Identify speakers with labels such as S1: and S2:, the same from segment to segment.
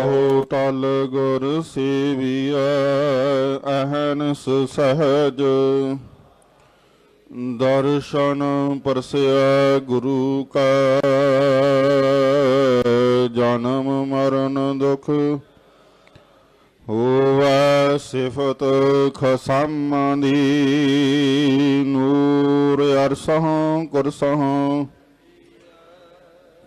S1: ਕਹੋ ਤਲ ਗੁਰ ਸੇਵੀਐ ਅਹਨਸ ਸਹਜ। ਦਰਸ਼ਨ ਪਰਸਿਆ ਗੁਰੂ ਕਾ, ਜਨਮ ਮਰਨ ਦੁਖ ਹੋਵੈ ਸਿਫਤ ਖਸਮਾਂ ਦੀ। ਨੂਰ ਅਰਸਹ ਕੁਰਸਹ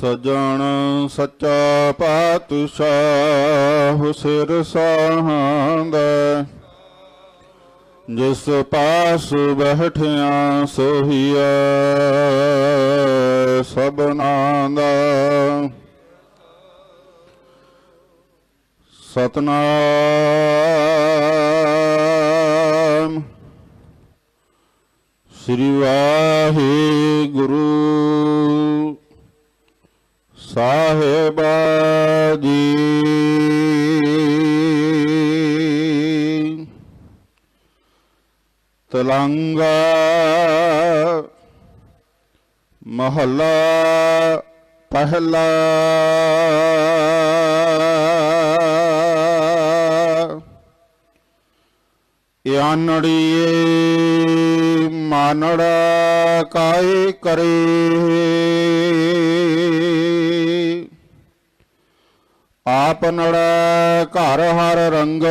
S1: ਸਜਣ ਸੱਚਾ ਪਾਤਸ਼ਾਹ ਸਿਰ ਸਾਹਾਂਦਾ। ਜਿਸ ਪਾਸ ਬਹਿਠਿਆ ਸੋਹੀਆ ਸਭਨਾ ਦਾ ਸਤਨਾਮ। ਸ੍ਰੀ ਵਾਹਿਗੁਰੂ। ਸਾਹਿਬਾ ਜੀ ਤਲੰਗਾ ਮਹੱਲਾ ਪਹਿਲਾ। ਯਾਨੜੀਏ ਮਾਨੜਾ ਕਾਇ ਕਰੇ। ਆਪ ਘਰ ਹਰ ਰੰਗ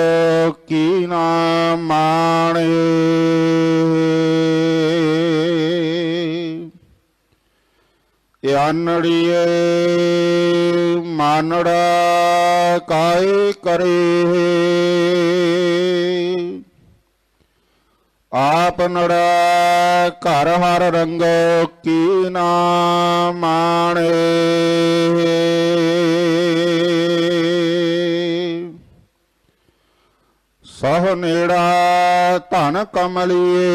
S1: ਕੀ ਨਾ ਮਾਣੇ। ਯਾਨੜੀਏ ਮਾਨੜਾ ਕਾਇ ਕਰੇ। ਆਪ ਨੜਾ ਘਰ ਹਰ ਰੰਗ ਕੀ ਨਾ ਮਾਣੇ। ਸਹ ਨੇੜਾ ਧਨ ਕਮਲੀਏ,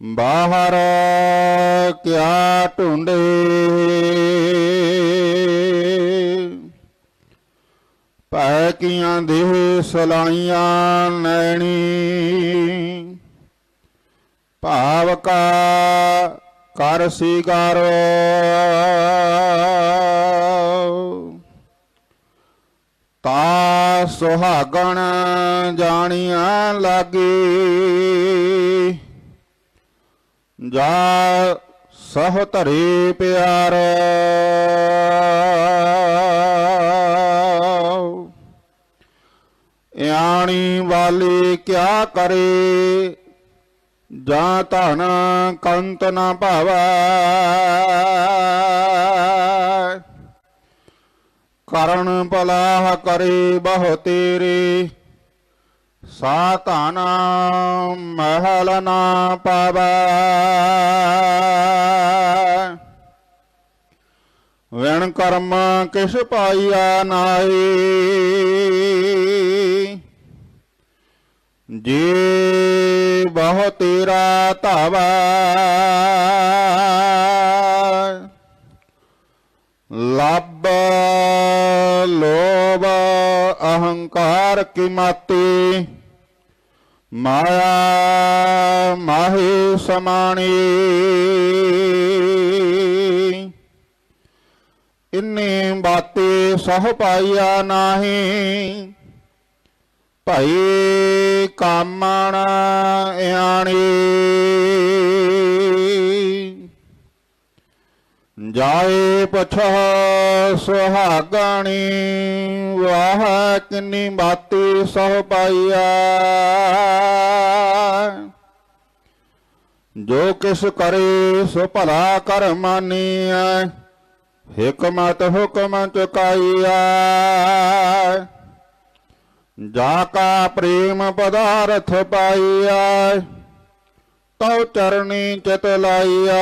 S1: ਬਾਹਰ ਕਿਆ ਢੂੰਡੇ। ਕੀਆਂ ਦੇਹ ਸਲਾਈਆਂ ਨੈਣੀ। ਭਾਵ ਕਾ ਕਰ ਸਿਗਾਰੋ। ਤਾ ਸੁਹਾਗਣ ਜਾਣੀਆਂ ਲਾਗੀ। ਜਾ ਸਹ ਧਰੇ ਪਿਆਰ। ਯਾਣੀ ਵਾਲੀ ਕਿਆ ਕਰੇ? ਜਾਂ ਧਨ ਕੰਤ ਨਾ ਭਾਵੈ? ਕਰਨ ਭਲਾਹ ਕਰੇ ਬਹੁ ਤੇਰੇ। ਸਾ ਧਨ ਮਹਿਲ ਨਾ ਪਾਵੈ। ਵਿਣ ਕਰਮ ਕਿਸ ਪਾਈਆ ਨਾਹੀ? ਜੇ ਬਹੁ ਤੇਰਾ ਧਾਵਾ। ਲੱਭ, ਲੋਭ, ਅਹੰਕਾਰ ਕੀ ਮਾਤੀ ਮਾਇਆ ਮਾਹੀ ਸਮਾਣੀ। ਇੰਨੇ ਬਾਤੇ ਸਹ ਪਾਈਆ ਨਾਹੀ। ਭਈ ਕਾਮਣ ਆਣੀ ਜਾਏ ਪਛ ਸੁਹਾਗਣੀ, ਵਾਹ ਕਿੰਨੀ ਬਾਤੀ ਸਹ ਪਾਈਆ ਜੋ ਕਿਸ ਕਰੇ ਸੋ ਭਲਾ ਕਰ ਮਾਨੀਐ, ਹਕਮਤ ਹੁਕਮ ਚੁਕਾਈਆ ਜਾ ਕਾ ਪ੍ਰੇਮ ਪਦਾਰਥ ਪਾਈਆ ਤਉ ਚਰਣੀ ਚਿਤ ਲਾਈਆ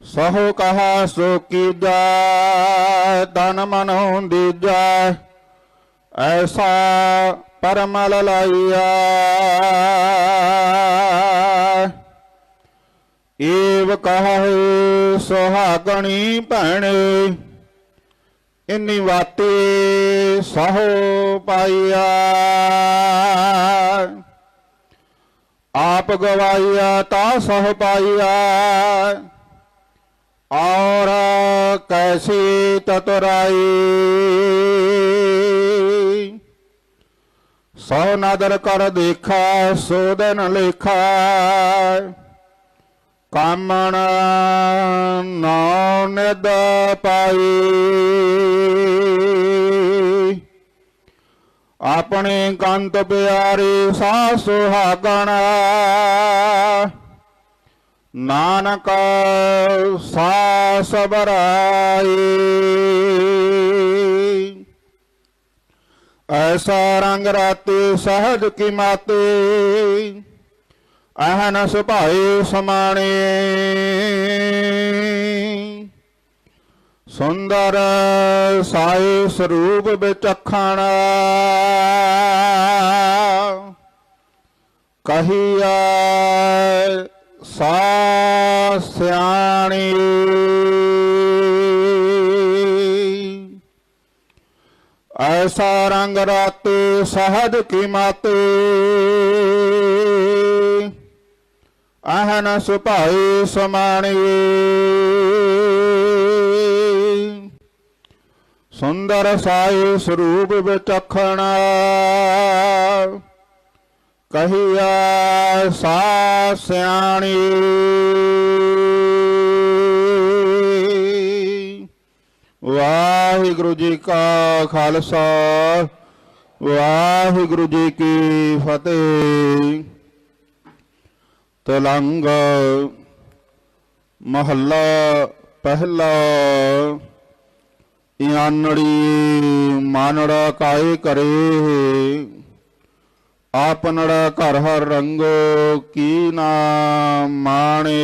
S1: ਸਹੁ ਕਹਾ ਸੋ ਕੀਜਾ ਤਨ ਮਨ ਦੀਜਾ ਐਸਾ ਪਰਮਲ ਲਾਈਆ ਏਵ ਕਹੇ ਸੁਹਾਗਣੀ ਭੈਣੇ ਇੰਨੀ ਵਾਤੀ ਸਹੋ ਪਾਈਆ। ਆਪ ਗਵਾਈਆ ਤਾ ਸਹੁ ਪਾਈਆ। ਔਰ ਕੈਸੀ ਤਤਰਾਈ। ਸੋ ਨਦਰ ਕਰ ਦੇਖਾ, ਸੋ ਲੇਖਾ। ਕਾਮਣ ਨਾਉ ਨਿਦ ਪਾਈ। ਆਪਣੇ ਕੰਤ ਪਿਆਰੇ ਸਾ ਸੁਹਾਗਣ। ਨਾਨਕ ਸਾ ਸਬਰਾਈ ਐਸਾ ਰੰਗ ਰਾਤੇ ਸਹਜ ਕੀ ਮਾਤੇ। ਅਹਨ ਸੁਭਾਏ ਸਮਾਣੇ। ਸੁੰਦਰ ਸਾਏ ਸਰੂਪ ਵਿਚਖਣ ਕਹੀਆ ਸਾ ਸਿਆਣੀ। ਐਸਾ ਰੰਗ ਰਾਤੇ ਸਹਜ ਕੀ ਮਾਤੇ ਅਹਨ ਸੁਭਾਏ ਸਮਾਣੇ ਸੁੰਦਰ ਸਾਈ ਸਰੂਪ ਵਿਚਖਣਾ ਕਹੀਆ ਸਾ ਸਿਆਣੀ। ਵਾਹਿਗੁਰੂ ਜੀ ਕਾ ਖਾਲਸਾ, ਵਾਹਿਗੁਰੂ ਜੀ ਕੀ ਫਤਿਹ। ਤਲੰਗ ਮਹੱਲਾ ਪਹਿਲਾ ਇਆਨੜੀ ਮਾਨੜਾ ਕਾਏ ਕਰੇ ਆਪਨੜਾ ਘਰ ਹਰ ਰੰਗੋ ਕੀ ਨਾ ਮਾਣੇ।